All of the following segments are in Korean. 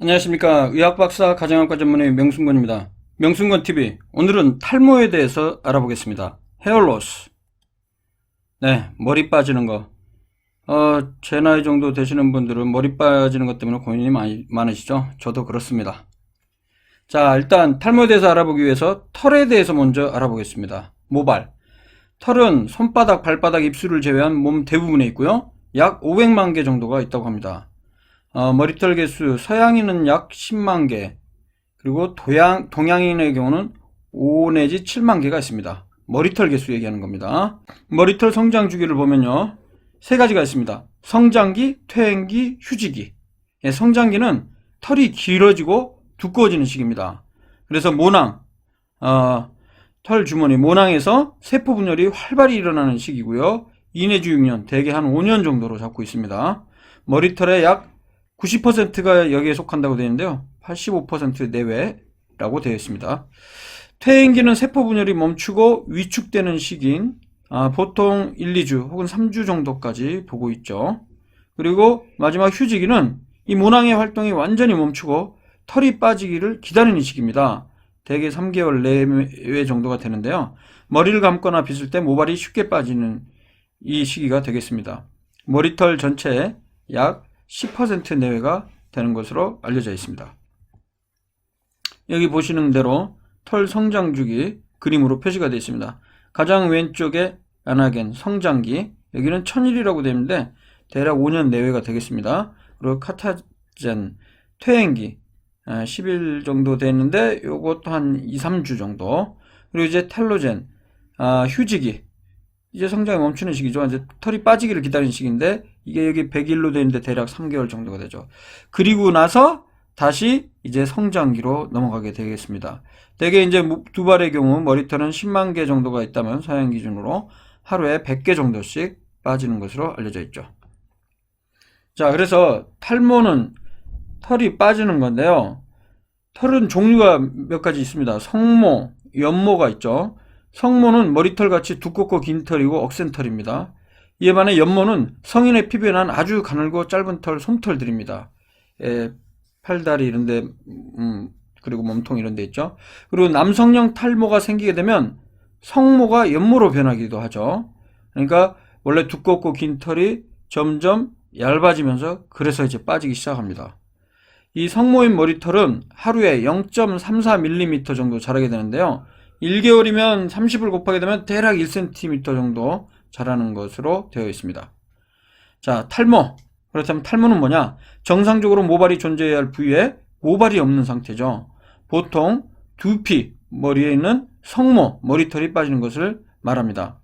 안녕하십니까. 의학박사 가정학과 전문의 명순건입니다. 명순건TV. 오늘은 탈모에 대해서 알아보겠습니다. 헤어로스. 네, 머리 빠지는 거. 어, 제 나이 정도 되시는 분들은 머리 빠지는 것 때문에 고민이 많이, 많으시죠? 저도 그렇습니다. 자, 일단 탈모에 대해서 알아보기 위해서 털에 대해서 먼저 알아보겠습니다. 모발. 털은 손바닥, 발바닥, 입술을 제외한 몸 대부분에 있고요. 약 500만 개 정도가 있다고 합니다. 어, 머리털 개수 서양인은 약 10만 개 그리고 동양, 동양인의 경우는 5 내지 7만 개가 있습니다. 머리털 개수 얘기하는 겁니다. 머리털 성장 주기를 보면요. 세 가지가 있습니다. 성장기, 퇴행기, 휴지기. 예, 성장기는 털이 길어지고 두꺼워지는 시기입니다. 그래서 모낭, 어, 털 주머니, 모낭에서 세포 분열이 활발히 일어나는 시기고요. 2 내지 6년, 대개 한 5년 정도로 잡고 있습니다. 머리털의 약 90%가 여기에 속한다고 되어 있는데요. 85% 내외라고 되어 있습니다. 퇴행기는 세포 분열이 멈추고 위축되는 시기인 아, 보통 1, 2주 혹은 3주 정도까지 보고 있죠. 그리고 마지막 휴지기는 이 모낭의 활동이 완전히 멈추고 털이 빠지기를 기다리는 시기입니다. 대개 3개월 내외 정도가 되는데요. 머리를 감거나 빗을 때 모발이 쉽게 빠지는 이 시기가 되겠습니다. 머리털 전체의 약 10% 내외가 되는 것으로 알려져 있습니다. 여기 보시는 대로 털 성장 주기 그림으로 표시가 되어 있습니다. 가장 왼쪽에 아나겐 성장기 여기는 1000일이라고 되어 있는데 대략 5년 내외가 되겠습니다. 그리고 카타젠 퇴행기 10일 정도 되는데 요것도 한 2, 3주 정도 그리고 이제 텔로젠 아, 휴지기 이제 성장이 멈추는 시기죠. 이제 털이 빠지기를 기다리는 시기인데 이게 여기 100일로 되는데 대략 3개월 정도가 되죠. 그리고 나서 다시 이제 성장기로 넘어가게 되겠습니다. 대개 이제 두 발의 경우 머리털은 10만 개 정도가 있다면 서양 기준으로 하루에 100개 정도씩 빠지는 것으로 알려져 있죠. 자, 그래서 탈모는 털이 빠지는 건데요. 털은 종류가 몇 가지 있습니다. 성모, 연모가 있죠. 성모는 머리털 같이 두껍고 긴 털이고 억센 털입니다. 이에 반해 연모는 성인의 피부에 난 아주 가늘고 짧은 털, 솜털들입니다. 에, 팔다리 이런 데, 음, 그리고 몸통 이런 데 있죠. 그리고 남성형 탈모가 생기게 되면 성모가 연모로 변하기도 하죠. 그러니까 원래 두껍고 긴 털이 점점 얇아지면서 그래서 이제 빠지기 시작합니다. 이 성모인 머리털은 하루에 0.34mm 정도 자라게 되는데요. 1개월이면 30을 곱하게 되면 대략 1cm 정도 자라는 것으로 되어 있습니다. 자, 탈모. 그렇다면 탈모는 뭐냐? 정상적으로 모발이 존재해야 할 부위에 모발이 없는 상태죠. 보통 두피, 머리에 있는 성모, 머리털이 빠지는 것을 말합니다.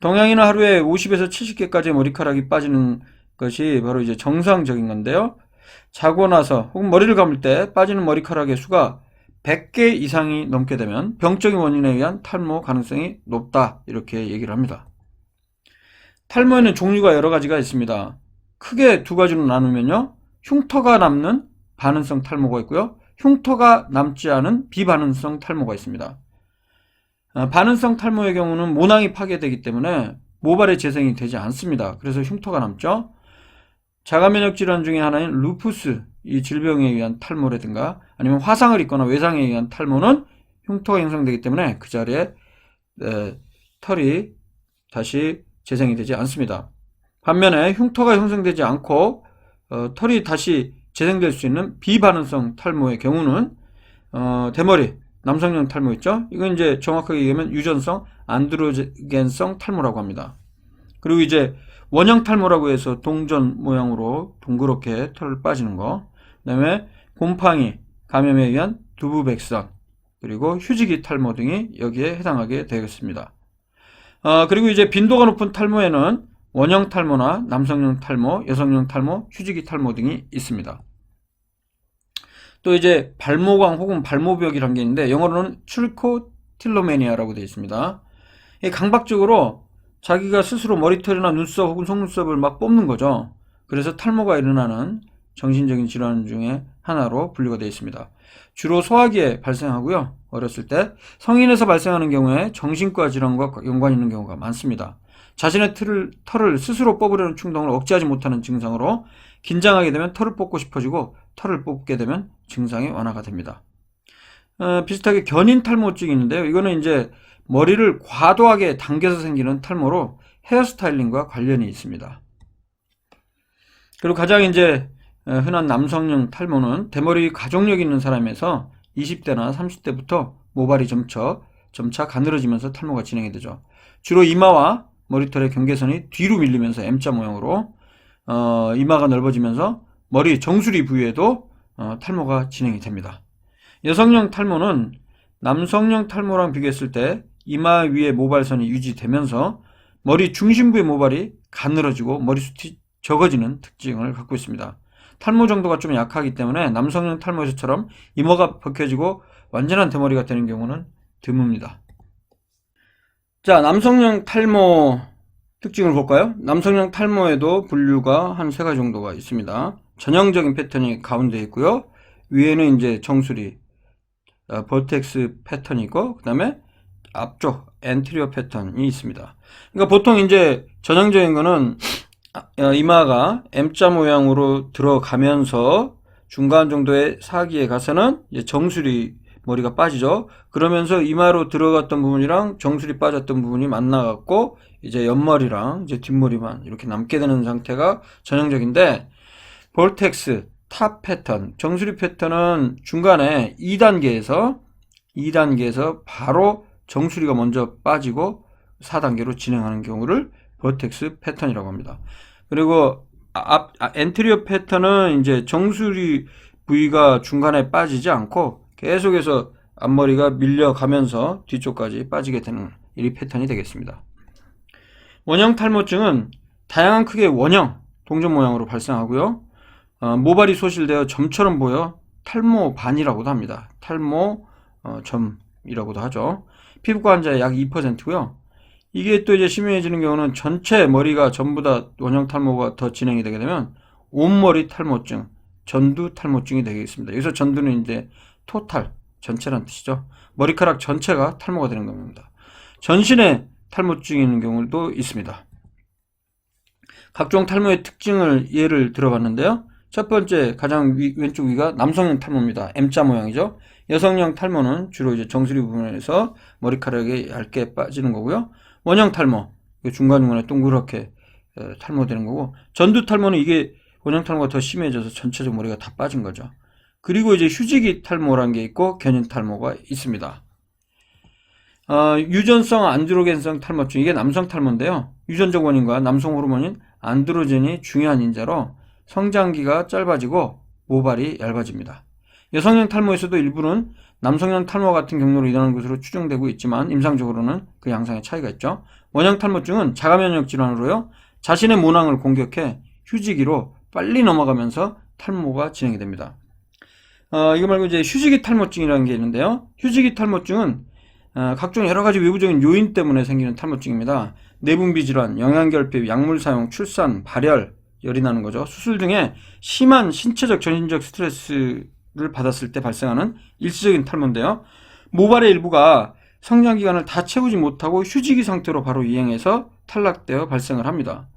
동양인은 하루에 50에서 70개까지의 머리카락이 빠지는 것이 바로 이제 정상적인 건데요. 자고 나서 혹은 머리를 감을 때 빠지는 머리카락의 수가 100개 이상이 넘게 되면 병적인 원인에 의한 탈모 가능성이 높다 이렇게 얘기를 합니다. 탈모에는 종류가 여러 가지가 있습니다. 크게 두 가지로 나누면요. 흉터가 남는 반응성 탈모가 있고요. 흉터가 남지 않은 비반응성 탈모가 있습니다. 아, 반응성 탈모의 경우는 모낭이 파괴되기 때문에 모발의 재생이 되지 않습니다. 그래서 흉터가 남죠. 자가면역 질환 중에 하나인 루푸스 이 질병에 의한 탈모라든가 아니면 화상을 입거나 외상에 의한 탈모는 흉터가 형성되기 때문에 그 자리에 에, 털이 다시 재생이 되지 않습니다. 반면에 흉터가 형성되지 않고 어, 털이 다시 재생될 수 있는 비반응성 탈모의 경우는 어, 대머리 남성형 탈모 있죠? 이건 이제 정확하게 얘기하면 유전성 안드로겐성 탈모라고 합니다. 그리고 이제 원형 탈모라고 해서 동전 모양으로 동그랗게 털 빠지는 거. 그 다음에 곰팡이, 감염에 의한 두부백선, 그리고 휴지기 탈모 등이 여기에 해당하게 되겠습니다. 어, 그리고 이제 빈도가 높은 탈모에는 원형 탈모나 남성형 탈모, 여성형 탈모, 휴지기 탈모 등이 있습니다. 또 이제 발모광 혹은 발모벽이라는 게 있는데 영어로는 출코틸로메니아라고 되어 있습니다. 강박적으로 자기가 스스로 머리털이나 눈썹 혹은 속눈썹을 막 뽑는 거죠. 그래서 탈모가 일어나는 정신적인 질환 중에 하나로 분류가 되어 있습니다. 주로 소화기에 발생하고요. 어렸을 때 성인에서 발생하는 경우에 정신과 질환과 연관 있는 경우가 많습니다. 자신의 털을, 털을 스스로 뽑으려는 충동을 억제하지 못하는 증상으로 긴장하게 되면 털을 뽑고 싶어지고 털을 뽑게 되면 증상이 완화가 됩니다. 어, 비슷하게 견인 탈모증이 있는데요. 이거는 이제 머리를 과도하게 당겨서 생기는 탈모로 헤어스타일링과 관련이 있습니다. 그리고 가장 이제 어, 흔한 남성용 탈모는 대머리 가족력 있는 사람에서 20대나 30대부터 모발이 점차 점차 가늘어지면서 탈모가 진행이 되죠. 주로 이마와 머리털의 경계선이 뒤로 밀리면서 M자 모양으로 어, 이마가 넓어지면서 머리 정수리 부위에도 어, 탈모가 진행이 됩니다. 여성용 탈모는 남성용 탈모랑 비교했을 때 이마 위에 모발선이 유지되면서 머리 중심부의 모발이 가늘어지고 머리숱이 적어지는 특징을 갖고 있습니다. 탈모 정도가 좀 약하기 때문에 남성용 탈모에서처럼 이마가 벗겨지고 완전한 대머리가 되는 경우는 드뭅니다. 자, 남성용 탈모 특징을 볼까요? 남성용 탈모에도 분류가 한 세 가지 정도가 있습니다. 전형적인 패턴이 가운데 있고요. 위에는 이제 정수리, 어, 벌텍스 패턴이 있고, 그 다음에 앞쪽 엔트리어 패턴이 있습니다. 그러니까 보통 이제 전형적인 거는 아, 어, 이마가 M자 모양으로 들어가면서 중간 정도의 사기에 가서는 정수리 머리가 빠지죠. 그러면서 이마로 들어갔던 부분이랑 정수리 빠졌던 부분이 만나갖고 이제 옆머리랑 이제 뒷머리만 이렇게 남게 되는 상태가 전형적인데 볼텍스 탑 패턴 정수리 패턴은 중간에 2단계에서 2단계에서 바로 정수리가 먼저 빠지고 4단계로 진행하는 경우를 버텍스 패턴이라고 합니다. 그리고 앞 아, 엔트리어 패턴은 이제 정수리 부위가 중간에 빠지지 않고 계속해서 앞머리가 밀려가면서 뒤쪽까지 빠지게 되는 이 패턴이 되겠습니다. 원형 탈모증은 다양한 크기의 원형 동전 모양으로 발생하고요. 어, 모발이 소실되어 점처럼 보여 탈모 반이라고도 합니다. 탈모 어, 점이라고도 하죠. 피부과 환자의 약 2%고요. 이게 또 이제 심해지는 경우는 전체 머리가 전부 다 원형 탈모가 더 진행이 되게 되면 온머리 탈모증, 전두 탈모증이 되겠습니다. 여기서 전두는 이제 토탈, 전체란 뜻이죠. 머리카락 전체가 탈모가 되는 겁니다. 전신에 탈모증이 있는 경우도 있습니다. 각종 탈모의 특징을 예를 들어봤는데요. 첫 번째 가장 위, 왼쪽 위가 남성형 탈모입니다. M자 모양이죠. 여성형 탈모는 주로 이제 정수리 부분에서 머리카락이 얇게 빠지는 거고요. 원형 탈모 중간중간에 동그랗게 어, 탈모되는 거고 전두 탈모는 이게 원형 탈모가 더 심해져서 전체적 머리가 다 빠진 거죠. 그리고 이제 휴지기 탈모란 게 있고 견인 탈모가 있습니다. 어, 유전성 안드로겐성 탈모증 이게 남성 탈모인데요. 유전적 원인과 남성 호르몬인 안드로겐이 중요한 인자로 성장기가 짧아지고 모발이 얇아집니다. 여성형 탈모에서도 일부는 남성형 탈모 같은 경로로 일어나는 것으로 추정되고 있지만 임상적으로는 그 양상의 차이가 있죠. 원형 탈모증은 자가 면역 질환으로요. 자신의 모낭을 공격해 휴지기로 빨리 넘어가면서 탈모가 진행이 됩니다. 어, 이거 말고 이제 휴지기 탈모증이라는 게 있는데요. 휴지기 탈모증은 어, 각종 여러 가지 외부적인 요인 때문에 생기는 탈모증입니다. 내분비 질환, 영양결핍, 약물 사용, 출산, 발열, 열이 나는 거죠. 수술 등의 심한 신체적 전신적 스트레스를 받았을 때 발생하는 일시적인 탈모인데요. 모발의 일부가 성장 기간을 다 채우지 못하고 휴지기 상태로 바로 이행해서 탈락되어 발생을 합니다.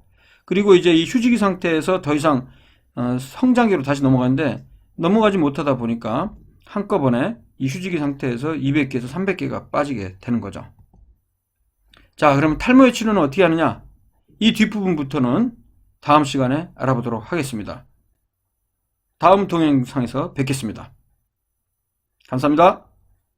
그리고 이제 이 휴지기 상태에서 더 이상 어, 성장기로 다시 넘어가는데 넘어가지 못하다 보니까 한꺼번에 이 휴지기 상태에서 200개에서 300개가 빠지게 되는 거죠. 자, 그러면 탈모의 치료는 어떻게 하느냐? 이 뒷부분부터는 다음 시간에 알아보도록 하겠습니다. 다음 동영상에서 뵙겠습니다. 감사합니다.